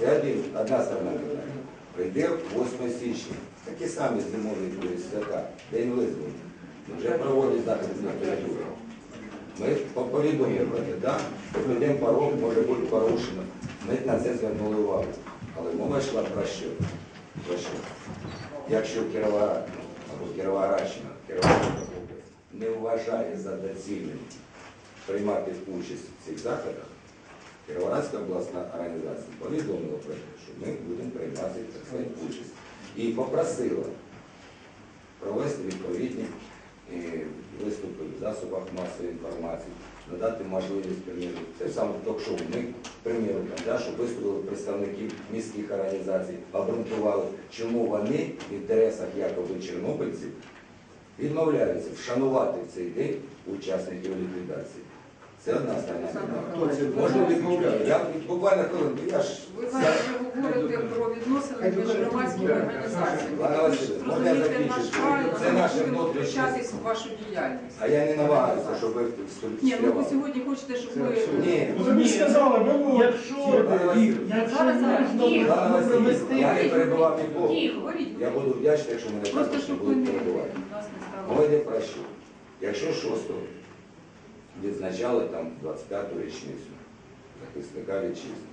Це один, одна сторона питання. Прийде 8 січня. Такі самі зимові свята, День визволення. Вже проводять заходи з напередодні. Ми по- повідомили про це? Прийдемо порог, може бути порушено. Ми на це звернули увагу. Але мова йшла про що? Про що? Якщо Кіровоград або Кіровоградщина, Кіровоградська область не вважає за доцільним приймати участь в цих заходах, Кіровоградська обласна організація повідомила про те, що ми будемо приймати так сказати, участь. І попросила провести відповідні е, виступи в засобах масової інформації, надати можливість приміру. Це саме ток-шоу. Ми приміру там, да, щоб виступили представники міських організацій, обґрунтували, чому вони в інтересах якоби чорнобильців відмовляються вшанувати в цей день учасників ліквідації. Це одна сторона. Можна відмовляти. Я буквально хвилинку, я ж Ви зараз вже говорите про відносини між громадськими організаціями. Можна край, Це наше внутрішнє. включатись в вашу діяльність. А я не намагаюся, щоб ви Ні, ну ви сьогодні хочете, щоб ви... Ні. Ну, ви ж сказали, ну, якщо, якщо можна ні. Провести... я не перебував нікого. Я буду вдячний, якщо мене Просто, щоб ви не перебувати. про що? Якщо 6-го відзначали там 25-ту річницю захисника вітчизни,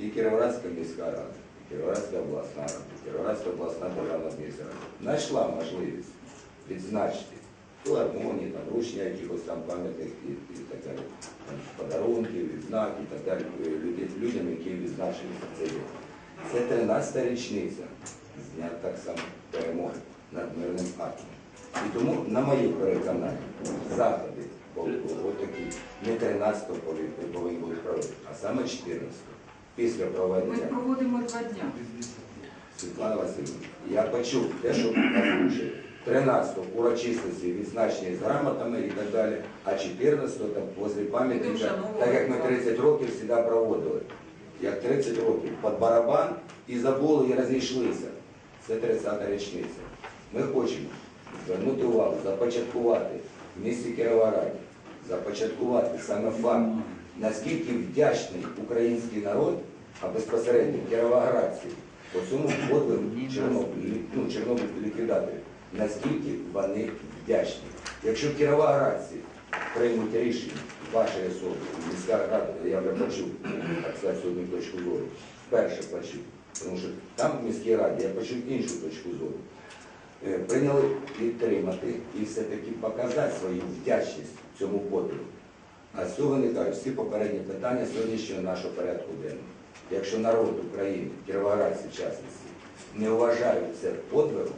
і Кіровоградська міська рада, і Кіровоградська обласна рада, і Кіровоградська обласна державна адміністрація знайшла можливість відзначити філармонії, там, вручення якихось там пам'ятних і, і так далі, там, подарунків, відзнак і так далі е, людям, які відзначили цей день. Це 13-та річниця з дня так само перемоги над мирним атомом. І тому, на моє переконання, заходи о- не 13-го повинні- бути проведені, а саме 14-го. Після Ми проводимо два дня. Світлана Васильівна, я почув те, що озвучили. 13-го урочистості відзначені з грамотами і так далі, а 14-го там возле пам'ятника, так як ми 30 років завжди проводили. Як 30 років під барабан і забули, і розійшлися. Це 30-та річниця. Ми хочемо звернути увагу, започаткувати в місті Кіровограді, започаткувати саме факт, наскільки вдячний український народ, а безпосередньо кіровоградці, по цьому подвигу Чорнобиль, ну, Чорнобиль ліквідаторів, наскільки вони вдячні. Якщо кіровоградці приймуть рішення вашої особи, міська рада, я вже почув, так сказати, сьогодні точку зору, вперше почув, тому що там в міській раді я почув іншу точку зору. Е, Прийняли підтримати і все-таки показати свою вдячність цьому подвигу. А з цього виникають всі попередні питання сьогоднішнього нашого порядку денного. Якщо народ України, кіровоградці в частності, не вважають це подвигом,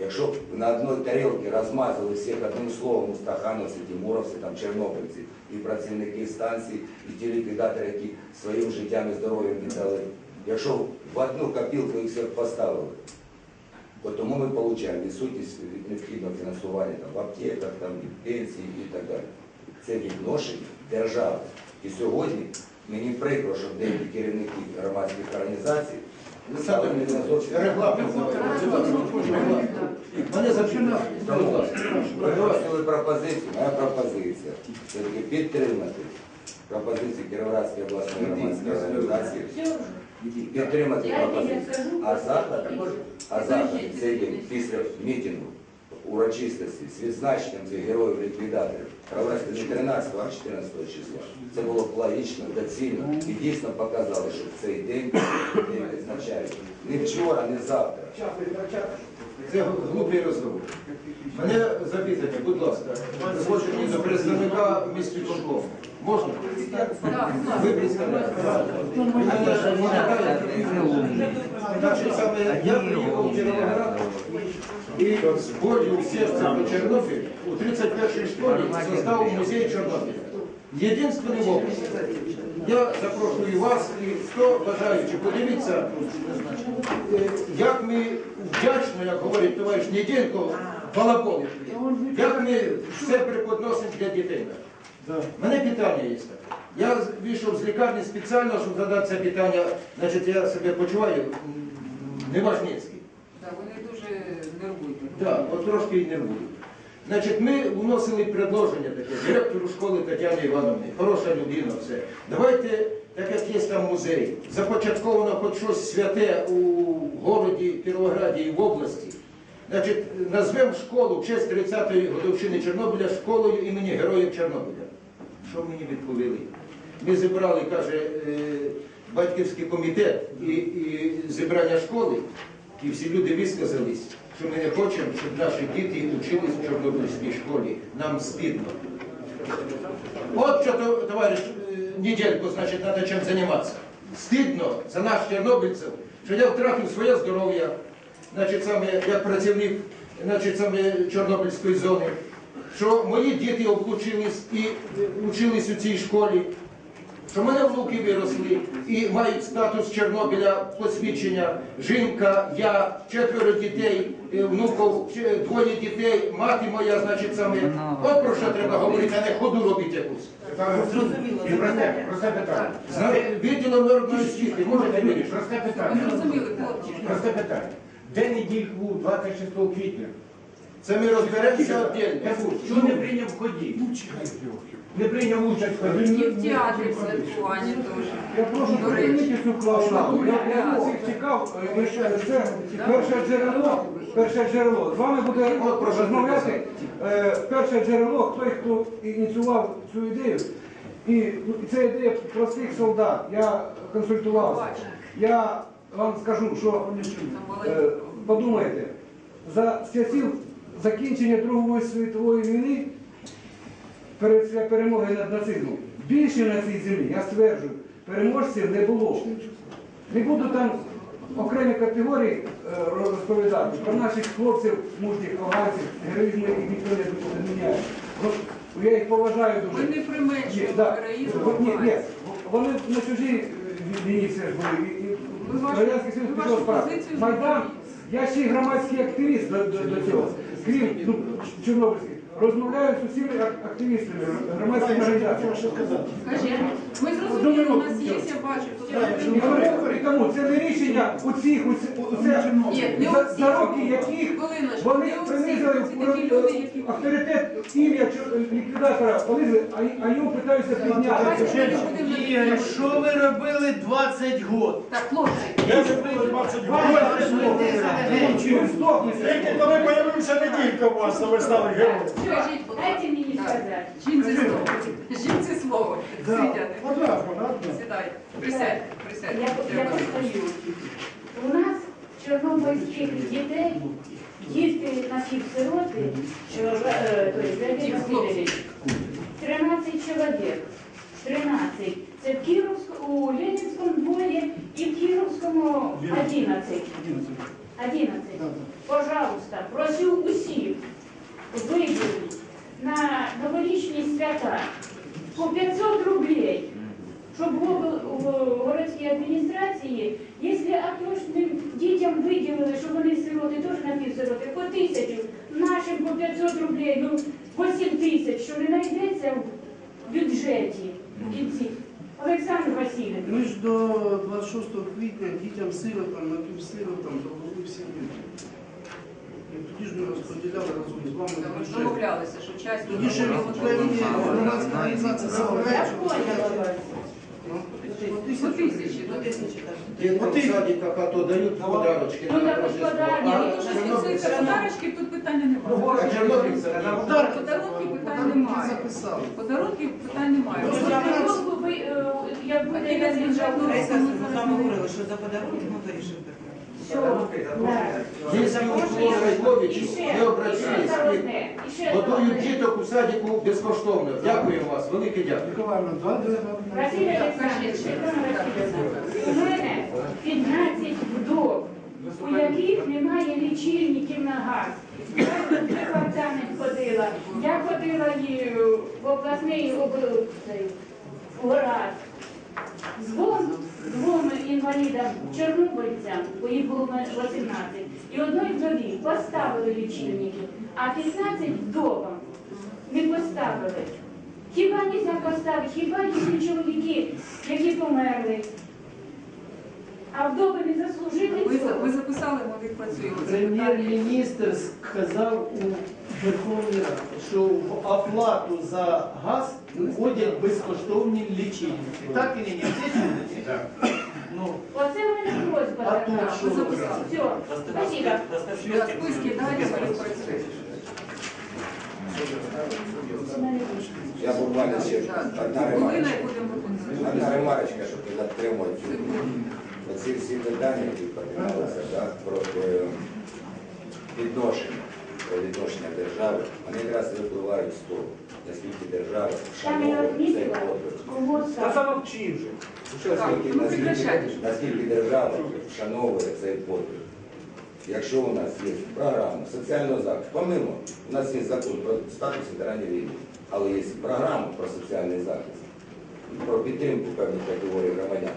якщо на одній тарілці розмазали всіх одним словом стахановці, тимуровці, там, чорнобильці, і працівники станції, і ті ліквідатори, які своїм життям і здоров'ям віддали, якщо б в одну копілку їх всіх поставили, От тому ми отримуємо відсутність необхідного фінансування там, в аптеках, там, пенсії і так далі. Це відношення держави. І сьогодні мені прикро, що деякі керівники громадських організацій Олександр Миколаївич, регламент називається. Регламент. Тому виносили пропозицію, моя пропозиція все-таки підтримати пропозицію Кіровоградської обласної громадської організації, підтримати пропозицію. А завтра, а завтра цей день після мітингу урочистості з відзначенням цих героїв ліквідаторів провести не 13, а 14 числа. Це було б логічно, доцільно і дійсно показали, що цей день не відзначають. Не вчора, не завтра. Це глупий розговор. Мене запитання, будь ласка, зложені до представника міськвиконкому. Можна? Ви представляєте? Значить, саме я приїхав в Кіровоград і з болью в сердце по Чорнобилю у 31-й школі создав музей Чорнобиля. Єдинственний в. Я запрошую вас і хто бажаючи, подивіться, е, як ми вдячно, як говорить товариш Нідінко, балаболи, як ми все преподносимо для дітей. У мене питання є таке. Я вийшов з лікарні спеціально, щоб задати це питання. Значить, я себе почуваю неважницький. Так, Вони дуже нервують. Так, от трошки й не буду. Значить, ми вносили предложення таке директору школи Тетяни Івановни, хороша людина, все. Давайте так як є там музей, започатковано хоч щось святе у городі Кіровограді і в області, значить, назвемо школу в честь 30-ї годовщини Чорнобиля школою імені Героїв Чорнобиля. Що мені відповіли? Ми зібрали, каже, е, батьківський комітет і, і зібрання школи, і всі люди висказались, що ми не хочемо, щоб наші діти вчились в Чорнобильській школі. Нам стидно. От що, товариш, е, недельку, значить, треба чим займатися. Стидно за нас, чорнобильців, що я втратив своє здоров'я, значить, саме як працівник значить, саме Чорнобильської зони, що мої діти облучились і учились у цій школі, що в мене внуки виросли і мають статус Чорнобиля, посвідчення, жінка, я, четверо дітей, внуків, двоє дітей, мати моя, значить, саме. От про що треба говорити, а не ходу робити якусь. Зрозуміло. І просте, просте питання. Знає, відділом народної освіти можете вирішити? Просте питання. зрозуміли, хлопці? Просте питання. Де неділь був 26 квітня? Це ми розберемося був, Чого не прийняв в ході? Не прийняв участь в ході. І в театрі в святкуванні теж. Я прошу припинити цю клаусу. Я е, ще- перше джерело, перше джерело. З вами буде розмовляти е, перше джерело, той, хто ініціював цю ідею. І ну, це ідея простих солдат. Я консультувався. Я вам скажу, що е, подумайте, за часів закінчення Другої світової війни, перед перемоги над нацизмом, більше на цій землі, я стверджую, переможців не було. Не буду там окремі категорії е, розповідати про наших хлопців, мужніх афганців, героїзму, яких ніхто не міняє. Я їх поважаю дуже. Ми не применшуємо да. героїзм. Ні, ні, вони на чужій війні все ж були. І- і Радянський Союз пішов Майдан, я ще й громадський активіст до, до, до цього. Крім ну, Чорнобильських. Розмовляю з усіми активістами, громадськими організаціями. Скажіть, ми зрозуміли, у нас є, я бачу, тут І тому- І тому це не рішення у цих, у ці- у це, Ні, не за, у за роки яких Хвилиночку, вони не у всіх, принизили це такі люди, які авторитет ім'я чо- ліквідатора, понизили, а, й- а йому питаються підняти. Давайте ми не будемо на Ігор, що ви робили 20 год? Так, хлопці, Я вже було 20 Ви років. здохнете. Тільки коли появився неділька у вас, ви стали героєм. скажіть. Дайте мені сказати. Жінці слово. Жінці слово. Сидяти. Одразу, одразу. Сідайте. Присядьте, Я, присядьте. я постою. У нас чорнобильських дітей, діти наші сироти, що, е, то есть, Леонід Васильович, 13 чоловік. 13. Це в Кіровську, у Ленінському двоє і в Кіровському 11. 11. Пожалуйста, просю усіх виділити на новорічні свята по 500 рублей, щоб в городській адміністрації, якщо атошним дітям виділили, що вони сироти, теж напівсироти, по тисячу, нашим по 500 рублей, ну 8 тисяч, що не знайдеться в бюджеті в кінці. Олександр Васильович. Ми ж до 26 квітня дітям сиротам, напівсиротам довели всі люди. Тоді ж ми розподіляли разом з вами Ми бюджет. домовлялися, що часть Тоді ще певні громадські організації заперечували. поняла. По тисячі, до тисячі. Діткам дають подарочки Ну, на так, Рождество. А Ні, то що стосується подарочків, тут питання немає. а чорнобильцям Подарунків питань немає. Записали. Подарунків питань немає. Ну, ви, е, як бюджетного. Ми з вами говорили, що за подарунки ми вирішимо питання. Обращались і готують діток у садику безкоштовно. Дякую вас, велике дякую. Василь Олександрович, у мене 15 вдов, у яких немає лічильників на газ. Я в департамент ходила, я ходила і в обласний об- цей, уряд. Двом, двом інвалідам чорнобильцям, бо їх було 18, і одної вдові поставили лічильники, а 15 вдовам не поставили. Хіба не можна поставити, хіба є чоловіки, які померли, а вдови не заслужили Ви, цього? ви записали, ми відпрацюємо. Прем'єр-міністр сказав у Верховній Раді, що в оплату за газ входять безкоштовні лічильники. Так і ні? Ну, Оце в мене просьба А то така. що? Все, спасибо. Да, списки працюють. Я буквально ще одна ремарочка. будемо виконувати. Одна ремарочка, щоб не затримувати. Оці всі питання, які піднімалися, так, про е, відношення, про відношення держави, вони якраз випливають з того, наскільки держава Там я шановує цей подвиг. Та замовчи вже. Наскільки, ну, наскільки, наскільки держава вшановує цей подвиг. Якщо у нас є програма соціального захисту, помимо, у нас є закон про статус ветеранів війни, але є програма про соціальний захист, про підтримку певних категорій громадян.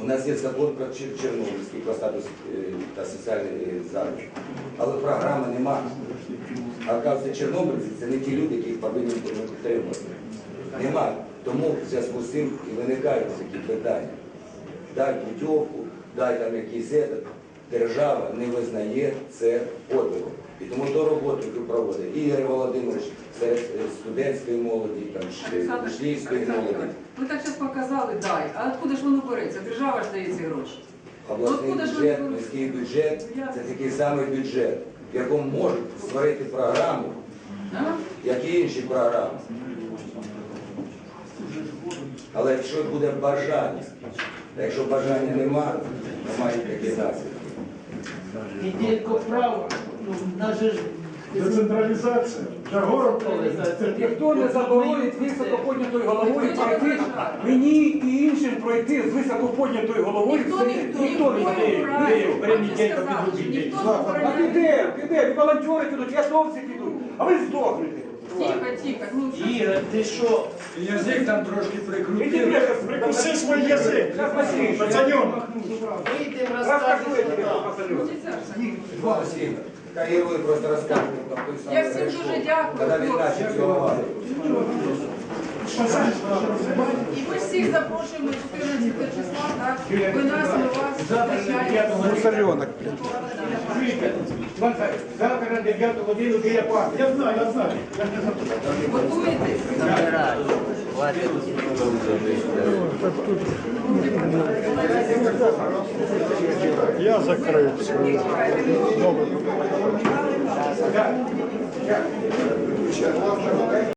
У нас є закон про Чорнобильський про статус е, та соціальний е, захист. Але програми немає. А кажуть, чорнобильці це не ті люди, яких повинні підтримувати. Нема. Тому в зв'язку з цим і виникають такі питання. Дай путівку, дай там якийсь этот. Держава не визнає це подвигом. І тому ту роботу, яку проводить Ігор Володимирович серед е, студентської молоді, там Олександр, ш- учнівської Олександр молоді, Ви так зараз показали, дай. А откуда ж воно береться? Держава ж дає ці гроші. обласний бюджет, ви- міський бюджет це такий самий бюджет, в якому можуть створити програму, як і інші програми. Але якщо буде бажання, якщо бажання немає, немає таких наслідків. І тільки прав, ну, наше ж Децентралізація. Вже город децентралізація. Ніхто не заборонить високоподнятою головою пройти, мені і іншим пройти з високоподнятою головою. Ніхто ніхто Ніхто не сказав, ніхто не А піде, піде, волонтери підуть, і атовці підуть, а ви здохнете. Тихо, тихо. Ну, що? Іра, ти що? Язик там трошки прикрутив. Прикуси свій язик. Тобі, розкажемо. Ну, це ж. Спасибо. Хай герої просто розказують про той самий Я всім дуже дякую, Коли він хлопці. наче цього І ми всіх запрошуємо 14 числа, так? Ви нас, ми вас зустрічаємо. Чуєте? Іван Царич, Завтра на 9 годину біля парку. Я знаю, я знаю. Готуєтесь? Я закрився. Добре.